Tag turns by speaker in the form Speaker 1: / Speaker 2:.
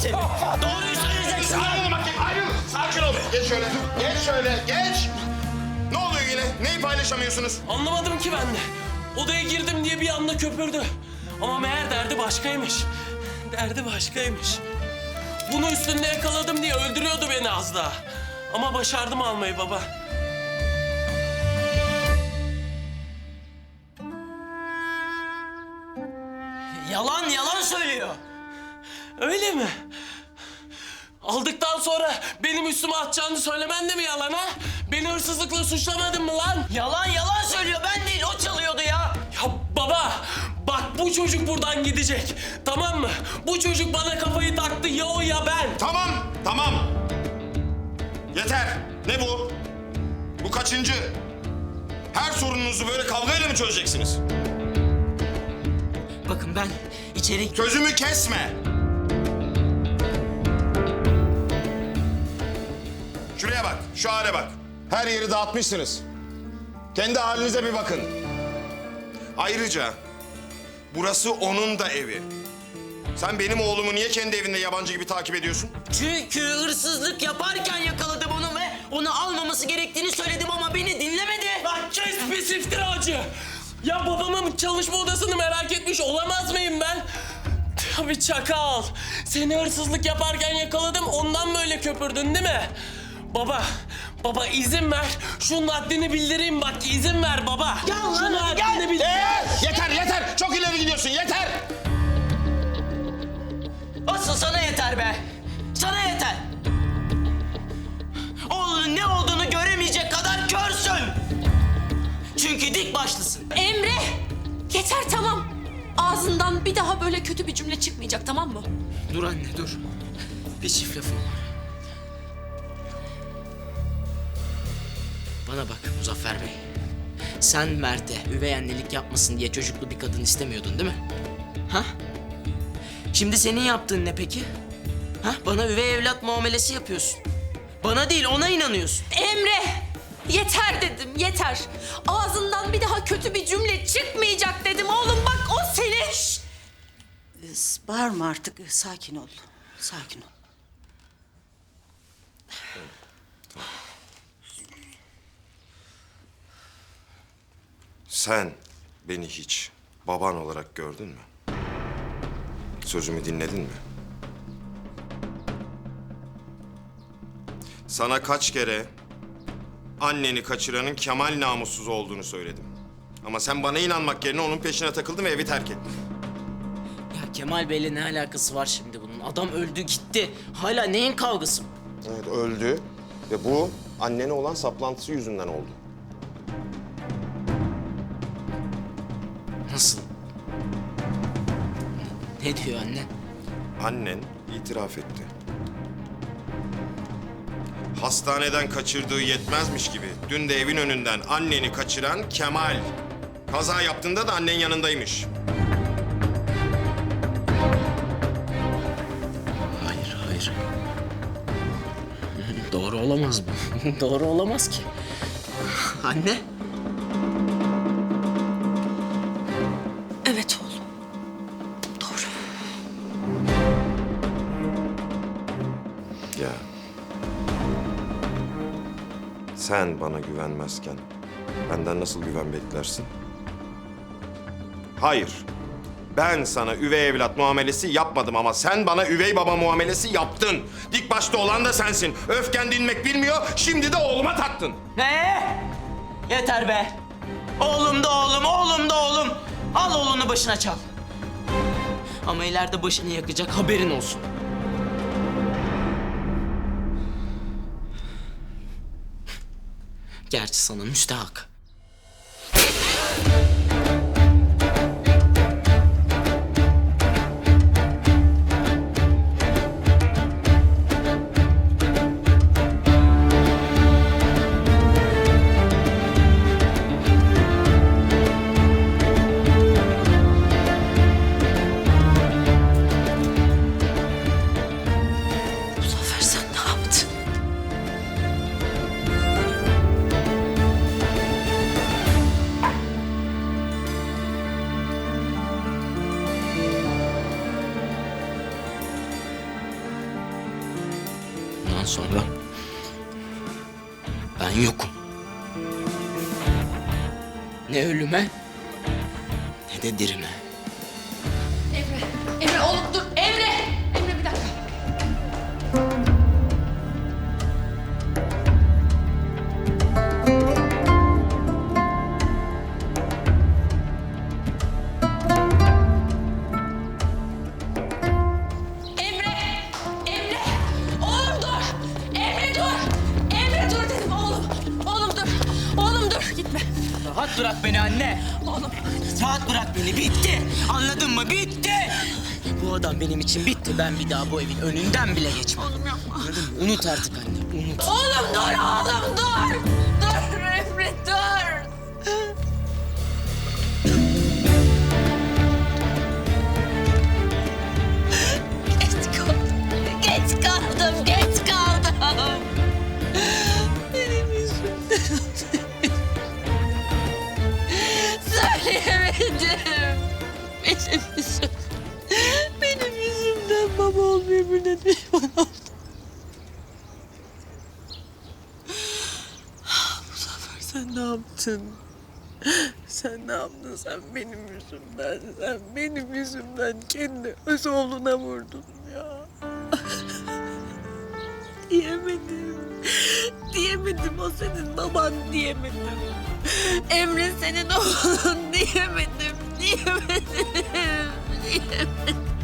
Speaker 1: seni. Doğruyu söyleyeceksin.
Speaker 2: Ayrıl bakayım ayrıl. Sakin ol. Geç şöyle. Geç şöyle. Geç. Ne oluyor yine? Neyi paylaşamıyorsunuz?
Speaker 3: Anlamadım ki ben de. Odaya girdim diye bir anda köpürdü. Ama meğer derdi başkaymış. Derdi başkaymış. Bunu üstünde yakaladım diye öldürüyordu beni az daha. Ama başardım almayı baba.
Speaker 1: Yalan yalan söylüyor.
Speaker 3: Öyle mi? Aldıktan sonra benim üstüme atacağını söylemen de mi yalan ha? Beni hırsızlıkla suçlamadın mı lan?
Speaker 1: Yalan yalan söylüyor. Ben değil o çalıyordu ya.
Speaker 3: Ya baba bak bu çocuk buradan gidecek. Tamam mı? Bu çocuk bana kafayı taktı ya o ya ben.
Speaker 2: Tamam. Tamam. Yeter. Ne bu? Bu kaçıncı? Her sorununuzu böyle kavgayla mı çözeceksiniz?
Speaker 1: Bakın ben içeri...
Speaker 2: Sözümü kesme. Şuraya bak, şu hale bak. Her yeri dağıtmışsınız. Kendi halinize bir bakın. Ayrıca burası onun da evi. Sen benim oğlumu niye kendi evinde yabancı gibi takip ediyorsun?
Speaker 1: Çünkü hırsızlık yaparken yakaladım onu ve onu almaması gerektiğini söyledim ama beni dinlemedi.
Speaker 3: Lan kes pis iftiracı. Ya babamın çalışma odasını merak etmiş olamaz mıyım ben? Tabii çakal. Seni hırsızlık yaparken yakaladım ondan böyle köpürdün değil mi? Baba, baba izin ver. Şunun haddini bildireyim bak izin ver baba.
Speaker 1: Gel lan,
Speaker 3: Şunun
Speaker 1: hadi
Speaker 3: haddini
Speaker 1: gel.
Speaker 3: bildir.
Speaker 2: Ee, yeter yeter. Çok ileri gidiyorsun yeter.
Speaker 1: Asıl sana yeter be. Sana yeter. Oğlunun ne olduğunu göremeyecek kadar körsün. Çünkü dik başlısın.
Speaker 4: Emre! Yeter tamam. Ağzından bir daha böyle kötü bir cümle çıkmayacak tamam mı?
Speaker 1: Dur anne dur. Bir çift lafım var. Bana bak Muzaffer Bey. Sen Mert'e üvey annelik yapmasın diye çocuklu bir kadın istemiyordun değil mi? Ha? Şimdi senin yaptığın ne peki? Ha? Bana üvey evlat muamelesi yapıyorsun. Bana değil ona inanıyorsun.
Speaker 4: Emre! Yeter dedim yeter. Ağzından bir daha kötü bir cümle çıkmayacak dedim. Oğlum bak o senin. Şşt!
Speaker 5: Bağırma artık. Sakin ol. Sakin ol.
Speaker 2: Sen beni hiç baban olarak gördün mü? Sözümü dinledin mi? Sana kaç kere anneni kaçıranın Kemal namussuz olduğunu söyledim. Ama sen bana inanmak yerine onun peşine takıldın ve evi terk ettin.
Speaker 1: Ya Kemal Bey'le ne alakası var şimdi bunun? Adam öldü gitti. Hala neyin kavgası?
Speaker 2: Evet öldü ve bu annene olan saplantısı yüzünden oldu.
Speaker 1: Nasıl? Ne diyor anne?
Speaker 2: Annen itiraf etti. Hastaneden kaçırdığı yetmezmiş gibi dün de evin önünden anneni kaçıran Kemal. Kaza yaptığında da annen yanındaymış.
Speaker 1: Hayır, hayır. Doğru olamaz bu. Doğru olamaz ki. Anne?
Speaker 2: Sen bana güvenmezken benden nasıl güven beklersin? Hayır. Ben sana üvey evlat muamelesi yapmadım ama sen bana üvey baba muamelesi yaptın. Dik başta olan da sensin. Öfken dinmek bilmiyor, şimdi de oğluma taktın.
Speaker 1: Ne? Yeter be. Oğlum da oğlum, oğlum da oğlum. Al oğlunu başına çal. Ama ileride başını yakacak haberin olsun. Gerçi sana müstahak. Sonra ben yokum. Ne ölüme ne de dirime. Rahat bırak beni anne.
Speaker 4: Oğlum.
Speaker 1: Rahat bırak beni bitti. Anladın mı? Bitti. Bu adam benim için bitti. Ben bir daha bu evin önünden bile geçmem.
Speaker 4: Oğlum yapma.
Speaker 1: Anladın mı? Unut artık anne. Unut.
Speaker 4: Oğlum dur oğlum dur. Dur Emre dur. Geç kaldım. Geç kaldım. Geç Söyleyemedim. Benim yüzümden. Benim yüzümden baba olmuyor bir de bana oldu. Bu sefer sen ne yaptın? Sen ne yaptın? Sen benim yüzümden, sen benim yüzümden kendi öz oğluna vurdun ya. diyemedim. Diyemedim o senin baban diyemedim. Emre senin oğlun diyemedim. Diyemedim. Diyemedim.